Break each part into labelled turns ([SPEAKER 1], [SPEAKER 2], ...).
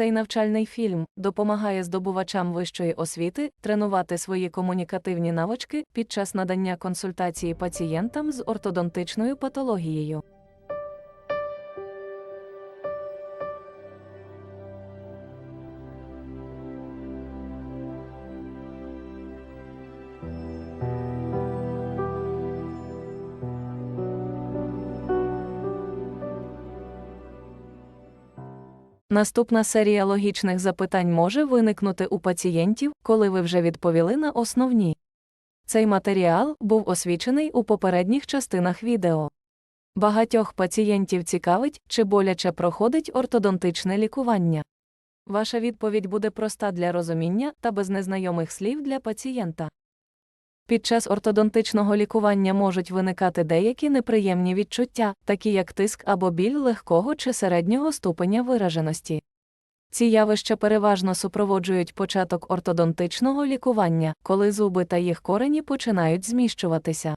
[SPEAKER 1] Цей навчальний фільм допомагає здобувачам вищої освіти тренувати свої комунікативні навички під час надання консультації пацієнтам з ортодонтичною патологією. Наступна серія логічних запитань може виникнути у пацієнтів, коли ви вже відповіли на основні. Цей матеріал був освічений у попередніх частинах відео. Багатьох пацієнтів цікавить, чи боляче проходить ортодонтичне лікування. Ваша відповідь буде проста для розуміння та без незнайомих слів для пацієнта. Під час ортодонтичного лікування можуть виникати деякі неприємні відчуття, такі як тиск або біль легкого чи середнього ступеня вираженості. Ці явища переважно супроводжують початок ортодонтичного лікування, коли зуби та їх корені починають зміщуватися.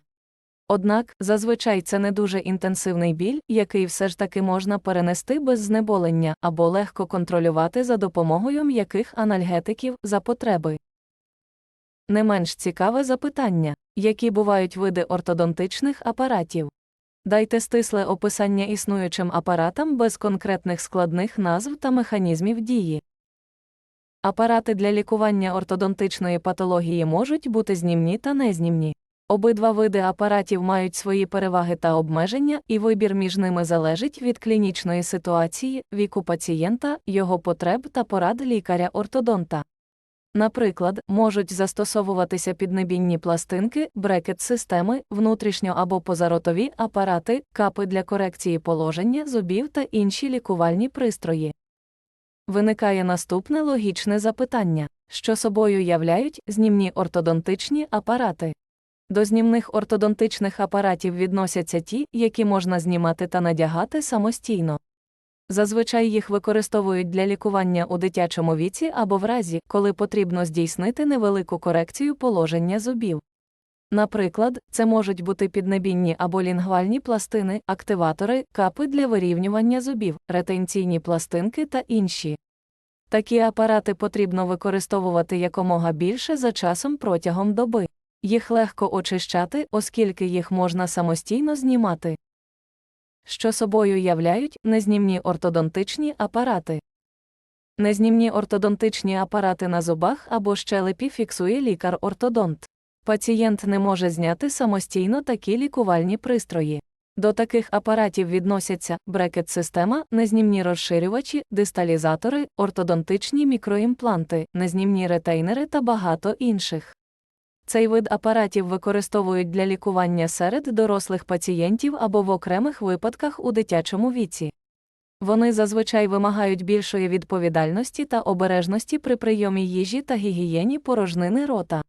[SPEAKER 1] Однак, зазвичай це не дуже інтенсивний біль, який все ж таки можна перенести без знеболення або легко контролювати за допомогою м'яких анальгетиків за потреби. Не менш цікаве запитання, які бувають види ортодонтичних апаратів. Дайте стисле описання існуючим апаратам без конкретних складних назв та механізмів дії. Апарати для лікування ортодонтичної патології можуть бути знімні та незнімні. Обидва види апаратів мають свої переваги та обмеження, і вибір між ними залежить від клінічної ситуації, віку пацієнта, його потреб та порад лікаря-ортодонта. Наприклад, можуть застосовуватися піднебінні пластинки, брекет-системи, внутрішньо або позаротові апарати, капи для корекції положення зубів та інші лікувальні пристрої. Виникає наступне логічне запитання, що собою являють знімні ортодонтичні апарати. До знімних ортодонтичних апаратів відносяться ті, які можна знімати та надягати самостійно. Зазвичай їх використовують для лікування у дитячому віці або в разі, коли потрібно здійснити невелику корекцію положення зубів. Наприклад, це можуть бути піднебінні або лінгвальні пластини, активатори, капи для вирівнювання зубів, ретенційні пластинки та інші. Такі апарати потрібно використовувати якомога більше за часом протягом доби. Їх легко очищати, оскільки їх можна самостійно знімати що собою являють незнімні ортодонтичні апарати. Незнімні ортодонтичні апарати на зубах або щелепі фіксує лікар-ортодонт. Пацієнт не може зняти самостійно такі лікувальні пристрої. До таких апаратів відносяться брекет-система, незнімні розширювачі, дисталізатори, ортодонтичні мікроімпланти, незнімні ретейнери та багато інших. Цей вид апаратів використовують для лікування серед дорослих пацієнтів або в окремих випадках у дитячому віці. Вони зазвичай вимагають більшої відповідальності та обережності при прийомі їжі та гігієні порожнини рота.